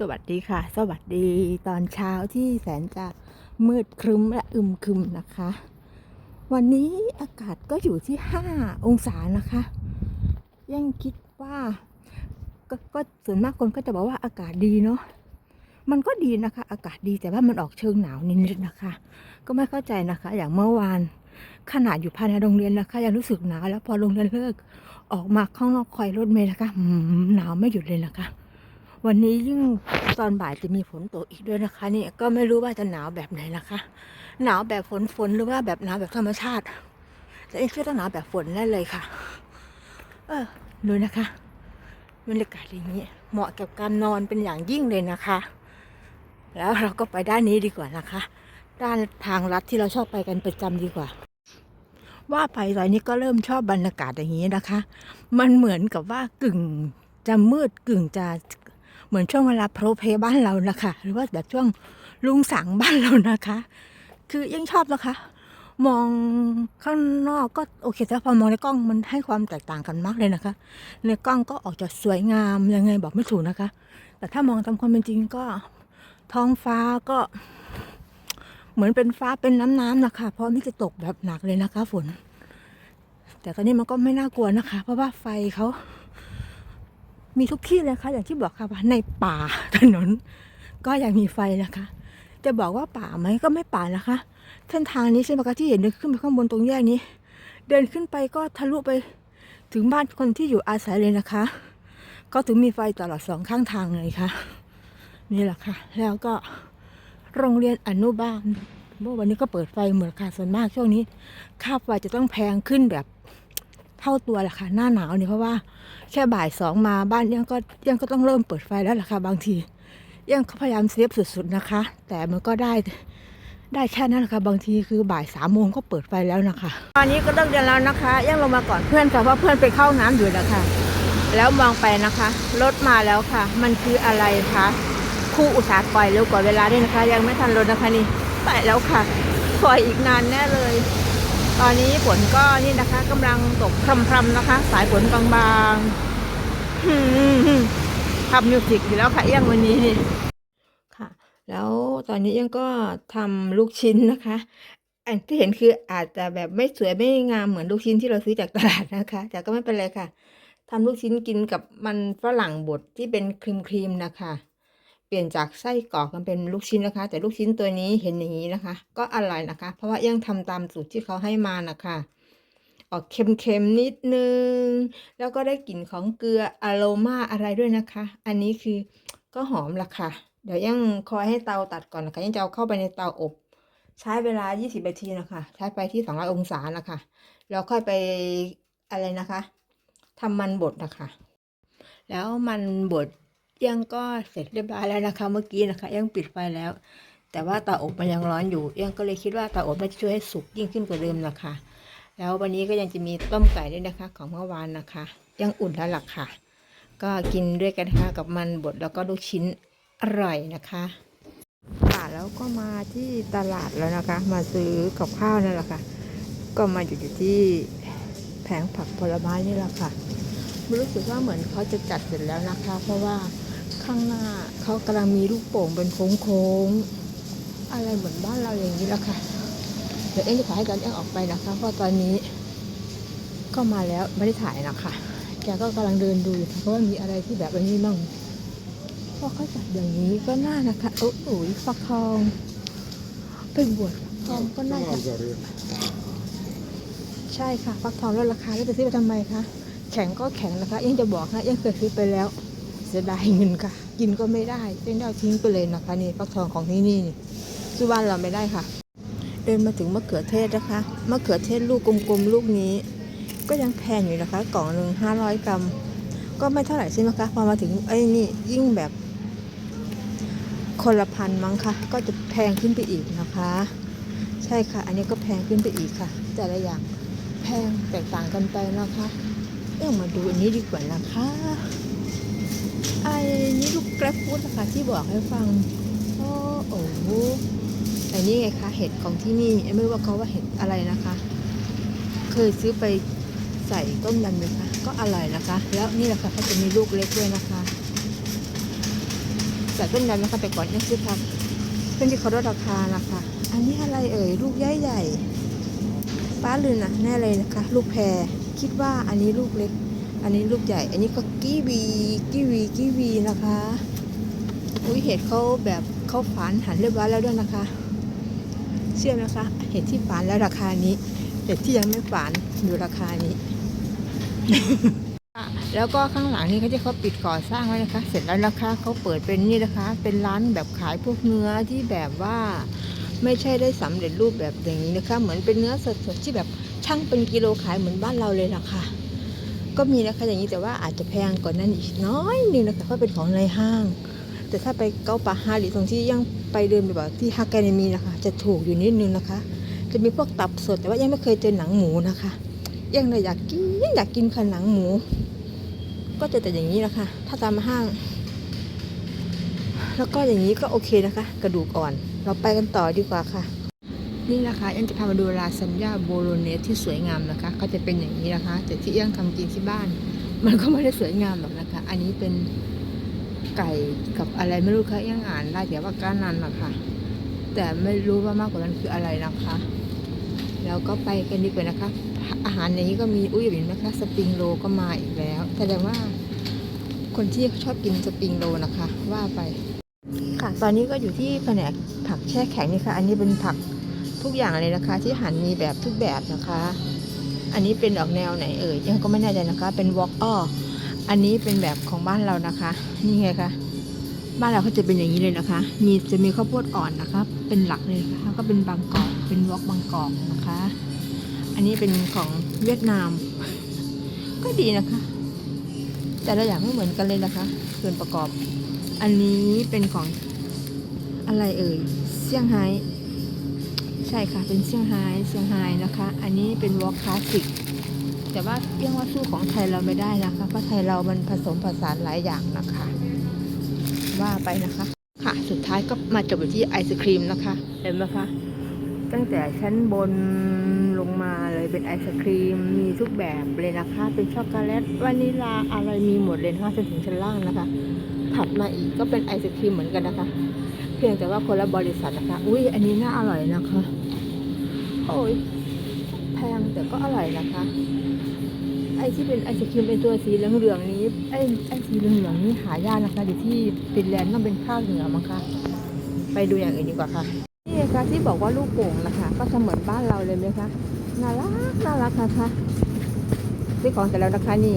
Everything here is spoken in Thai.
สวัสดีค่ะ สวัสดีตอนเช้าที่แสนจะมืดครึ้มและอึมครึมนะคะ วันนี้อากาศก็อยู่ที่ 5 องศานะคะ ยังคิดว่าก็ก็ส่วนมากคนก็จะบอกว่าอากาศดีเนาะมันก็ดีนะคะ อากาศดีแต่ว่ามันออกเชิงหนาวนิดๆนะคะ ก็ไม่เข้าใจนะคะ อย่างเมื่อวานขนาดอยู่ภายในโรงเรียนนะคะ ยังรู้สึกหนาวแล้วพอโรงเรียนเลิก ออกมาข้างนอกคอยรถเมล์นะคะหืมหนาวไม่หยุดเลยนะคะ วันนี้ยิ่งตอนบ่ายจะมีฝนตกอีกด้วยนะคะนี่ก็ไม่รู้ว่าจะหนาวแบบไหนนะคะ หนาวแบบฝนฝนหรือว่าแบบหนาวแบบธรรมชาติ แต่เอ็งเชื่อต้องหนาวแบบฝนแน่เลยค่ะ เออดูนะคะบรรยากาศอย่างนี้ เหมาะกับการนอนเป็นอย่างยิ่งเลยนะคะ แล้วเราก็ไปด้านนี้ดีกว่านะคะ ด้านทางลัดที่เราชอบไปกันประจำดีกว่า ว่าไปตอนนี้ก็เริ่มชอบบรรยากาศอย่างนี้นะคะ มันเหมือนกับว่ากึ่งจะมืดกึ่งจะ เหมือนช่วงเวลาโพรเพบ้านเรานะคะ หรือว่าแบบช่วงลุงสังบ้านเรานะคะ คือยังชอบนะคะ มองข้างนอกก็โอเคแต่พอมองในกล้องมันให้ความแตกต่างกันมากเลยนะคะ ในกล้องก็ออกจะสวยงามยังไงบอกไม่ถูกนะคะ แต่ถ้ามองตามความเป็นจริงก็ท้องฟ้าก็เหมือนเป็นฟ้าเป็นน้ำน้ำๆนะคะ เพราะนี่จะตกแบบหนักเลยนะคะฝน แต่ตอนนี้มันก็ไม่น่ากลัวนะคะ เพราะว่าไฟเขา มีทุกที่เลยค่ะอย่างที่บอกค่ะว่าในป่าถนน ก็ยังมีไฟนะคะ จะบอกว่าป่าไหมก็ไม่ป่านะคะเส้นทางนี้ใช่ไหมคะที่เห็นเดินขึ้นไปข้างบนตรงแยกนี้ เดินขึ้นไปก็ทะลุไปถึงบ้านคนที่อยู่อาศัยเลยนะคะ ก็ถึงมีไฟตลอดสองข้างทางเลยค่ะ นี่แหละค่ะ แล้วก็โรงเรียนอนุบาลเมื่อวันนี้ก็เปิดไฟเหมือนค่ะส่วนมากช่วงนี้ ค่าไฟจะต้องแพงขึ้นแบบ เท่าตัวแหละค่ะหน้าหนาวเนี่ยเพราะว่าแค่บ่ายสองมาบ้านยังก็ยังก็ต้องเริ่มเปิดไฟแล้วล่ะค่ะบางที ยังพยายามเซฟสุด ๆนะคะ แต่มันก็ได้ได้แค่นั้นแหละค่ะบางทีคือบ่ายสามโมงก็เปิดไฟแล้วนะคะตอนนี้ก็เลิกเรียนแล้วนะคะยังลงมาก่อนเพื่อนค่ะเพราะเพื่อนไปเข้าน้ำอยู่นะคะแล้วมองไปนะคะรถมาแล้วค่ะ มันคืออะไรคะคู่อุตสาห์ปล่อยเร็วกว่าเวลาด้วยนะคะ ยังไม่ทันรถนะคะนี่ไปแล้วค่ะปล่อยอีกนานแน่เลย ตอนนี้ฝนก็นี่นะคะกำลังตกพรำๆนะคะ สายฝนบางๆทำมิวสิกอยู่แล้วค่ะเอี้ยงวันนี้นี่ค่ะ แล้วตอนนี้ยังก็ทำลูกชิ้นนะคะอันที่เห็นคืออาจจะแบบไม่สวยไม่งามเหมือนลูกชิ้นที่เราซื้อจากตลาดนะคะ แต่ก็ไม่เป็นไรค่ะทำลูกชิ้นกินกับมันฝรั่งบดที่เป็นครีมๆนะคะ ลี่ยนจากไส้กรอกมันเป็นลูกชิ้นนะคะ แต่ลูกชิ้นตัวนี้เห็นอย่างนี้นะคะ ก็อร่อยนะคะ เพราะว่ายังทำตามสูตรที่เขาให้มานะคะออกเค็มๆนิดนึง แล้วก็ได้กลิ่นของเกลืออโรมาอะไรด้วยนะคะ อันนี้คือก็หอมละค่ะ เดี๋ยวยังคอยให้เตาตัดก่อนนะคะ ยังจะเอาเข้าไปในเตาอบ ใช้เวลา 20 นาทีนะคะ ใช้ไปที่ 200 องศานะคะ แล้วค่อยไปอะไรนะคะทำมันบดนะคะ แล้วมันบด ยังก็เสร็จเรียบร้อยแล้วนะคะเมื่อกี้นะคะยังปิดไฟแล้ว แต่ว่าเตาอบมันยังร้อนอยู่ยังก็เลยคิดว่าเตาอบน่าจะช่วยให้สุกยิ่งขึ้นกว่าเดิมนะคะแล้ววันนี้ก็ยังจะมีต้มไก่ด้วยนะคะ ของเมื่อวานนะคะ ยังอุ่นแล้วล่ะค่ะ ก็กินด้วยกันค่ะกับมันบดแล้วก็ลูกชิ้นอร่อยนะคะค่ะแล้วก็มาที่ตลาดแล้วนะคะ มาซื้อกับข้าวนั่นแหละค่ะ ก็มาอยู่อยู่ที่แผงผักผลไม้นี่แหละค่ะรู้สึกว่าเหมือนเขาจะจัดเสร็จแล้วนะคะ เพราะว่า ข้างหน้าเขากำลังมีลูกโป่งเป็นโค้งๆ อะไรเหมือนบ้านเราอย่างนี้แหละค่ะ เดี๋ยวเอ็งจะถ่ายให้กันเอ็งออกไปนะคะ เพราะตอนนี้ก็มาแล้วไม่ได้ถ่ายนะคะ แกก็กำลังเดินดูเพราะว่ามีอะไรที่แบบอันนี้บ้างพอเขาจัดอย่างนี้ก็น่านะคะโอ้โหฟักทองไปบวชฟักทองก็น่าจะใช่ค่ะฟักทองลดราคาแล้วจะซื้อไปทำไมคะแข็งก็แข็งนะคะยังจะบอกนะยังเคยซื้อไปแล้ว สียดายเงินค่ะ กินก็ไม่ได้ยังได้ทิ้งไปเลยนะคะนี่ฟักทองของที่นี่นี่ซื้อบ้านเราไม่ได้ค่ะ เดินมาถึงมะเขือเทศนะคะมะเขือเทศลูกกลมๆลูกนี้ ก็ยังแพงอยู่นะคะกล่องหนึ่งห้าร้อยกรัม ก็ไม่เท่าไหร่ใช่ไหมคะพอมาถึงไอ้นี่ยิ่งแบบคนละพันมั้งคะก็จะแพงขึ้นไปอีกนะคะ ใช่ค่ะ อันนี้ก็แพงขึ้นไปอีกค่ะ แต่ละอย่างแพงแตกต่างกันไปนะคะเอ้มาดูอันนี้ดีกว่านะคะ ร็บฟูดนะคะที่บอกให้ฟังโอ้โอ้โหอันนี้ไงคะเห็ดของที่นี่ไม่รู้ว่าเขาว่าเห็ดอะไรนะคะ เคยซื้อไปใส่ต้มยำเลยค่ะก็อร่อยนะคะ แล้วนี่แหละค่ะเขาจะมีลูกเล็กด้วยนะคะจากต้นยำนะคะแต่ก่อนยังซื้อผักเพื่อนที่เขาลดราคานะคะ อันนี้อะไรเอ่ยลูกใหญ่ใหญ่ๆป้าลืนนะแน่เลยนะคะ ลูกแพรคิดว่าอันนี้ลูกเล็ก อันนี้ลูกใหญ่ อันนี้ก็กีวีกีวีกีวีนะคะ อุ้ยเห็ดเขาแบบเขาฝานหั่นเรียบร้อยแล้วด้วยนะคะ เชื่อไหมคะ เห็ดที่ฝานแล้วราคานี้ เห็ดที่ยังไม่ฝานอยู่ราคานี้ แล้วก็ข้างหลังนี่เขาจะเขาปิดก่อสร้างไว้นะคะ เสร็จแล้วนะคะเขาเปิดเป็นนี่นะคะ เป็นร้านแบบขายพวกเนื้อที่แบบว่าไม่ใช่ได้สำเร็จรูปแบบอย่างนี้นะคะ เหมือนเป็นเนื้อสดๆที่แบบช่างเป็นกิโลขายเหมือนบ้านเราเลยนะค่ะ ก็มีนะคะอย่างนี้แต่ว่าอาจจะแพงกว่านนั้นอีกน้อยนึงนะคะเพราะเป็นของในห้าง แต่ถ้าไปเกาป่าฮาหรือตรงที่ยังไปเดินแบบที่ฮากแกนมีนะคะ จะถูกอยู่นิดนึงนะคะ จะมีพวกตับสดแต่ว่ายังไม่เคยเจอหนังหมูนะคะ ยังเลยอยากกินอยากกินขนหนังหมู ก็จะแต่อย่างนี้นะคะ ถ้าตามห้าง แล้วก็อย่างนี้ก็โอเคนะคะ กระดูกอ่อน เราไปกันต่อดีกว่าค่ะ นี่นะคะยังจะพามาดูลาซานญ่าโบโลเนสที่สวยงามนะคะเขาจะเป็นอย่างนี้นะคะ แต่ที่ยังทำกินที่บ้าน มันก็ไม่ได้สวยงามหรอกนะคะ อันนี้เป็นไก่กับอะไรไม่รู้ค่ะยังอ่านได้แต่ว่าก้านนันนะคะแต่ไม่รู้ว่ามากกว่านั้นคืออะไรนะคะแล้วก็ไปกันดีกว่านะคะ อาหารอย่างนี้ก็มีอุ้ยเห็นไหมคะ สปริงโรก็มาอีกแล้วแสดงว่าคนที่ชอบกินสปริงโรนะคะ ว่าไป ค่ะ ตอนนี้ก็อยู่ที่แผนกผักแช่แข็งนี่ค่ะ อันนี้เป็นผัก ทุกอย่างเลยนะคะ ที่หันมีแบบทุกแบบนะคะ อันนี้เป็นออกแนวไหนเอ่ยยังก็ไม่แน่ใจนะคะ เป็นวอล์กอ้ออันนี้เป็นแบบของบ้านเรานะคะ นี่ไงคะบ้านเราเขาจะเป็นอย่างนี้เลยนะคะ มีจะมีข้าวโพดอ่อนนะคะ เป็นหลักเลยนะคะก็เป็นบางกอกเป็นวอล์กบางกอกนะคะ อันนี้เป็นของเวียดนาม ก็ดีนะคะ แต่ละอย่างไม่เหมือนกันเลยนะคะ ส่วนประกอบ อันนี้เป็นของอะไรเอ่ยเซี่ยงไฮ้ ช่ค่ะเป็นเซี่ยงไฮ้เซี่ยงไฮ้นะคะ อันนี้เป็นวอลคลาสสิกแต่ว่าเรียกว่าสู้ของไทยเราไม่ได้นะคะเพราะไทยเรามันผสมผสานหลายอย่างนะคะ ว่าไปนะคะ ค่ะ สุดท้ายก็มาจบอยู่ที่ไอศครีมนะคะ เห็นไหมคะตั้งแต่ชั้นบนลงมาเลยเป็นไอศครีมมีทุกแบบเลยนะคะ เป็นช็อกโกแลตวานิลาอะไรมีหมดเลยนะคะจนถึงชั้นล่างนะคะ ถัดมาอีกก็เป็นไอศครีมเหมือนกันนะคะ เพียงแต่ว่าคนละบริษัทนะคะ อุ้ยอันนี้น่าอร่อยนะคะ โอ้ยแพงแต่ก็อร่อยนะคะ ไอที่เป็นไอศครีมเป็นตัวสีเหลืองๆนี้ ไอไอสีเหลืองๆนี้หายากนะคะอยู่ที่ฟินแลนด์ต้องเป็นภาคเหนือมั้งคะ ไปดูอย่างอื่นดีกว่าค่ะนี่นะคะที่บอกว่าลูกโป่งนะคะ ก็เหมือนบ้านเราเลยไหมคะ น่ารักน่ารักนะคะนี่ของแต่แล้วนะคะนี่